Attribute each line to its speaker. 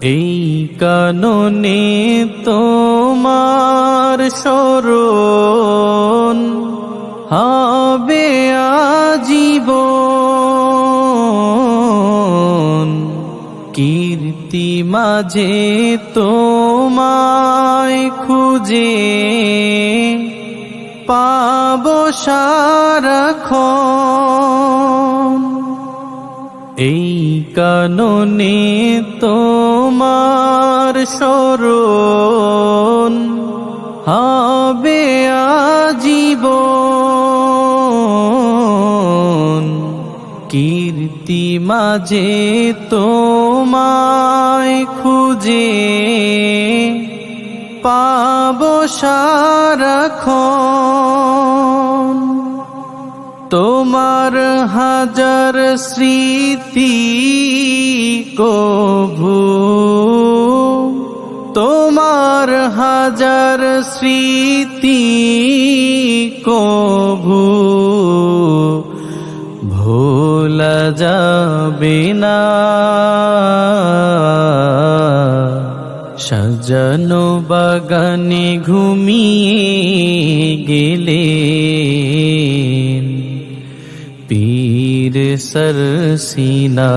Speaker 1: এই কাননে তোমার স্মরণ হবে আজীবন। কীর্তি মাঝে তোমায় খুঁজে পাব সারাক্ষণ। এই কাননে তোমার স্মরণ হবে আজীবন। কীর্তি মাঝে তোমায় খুঁজে পাব সারাক্ষণ। তোমার হাজার স্মৃতি কভু। তোমার হাজার স্মৃতি কভু। ভোলা যাবে না। সাজানো বাগানে ঘুমিয়ে গেলে पीर सरसीना।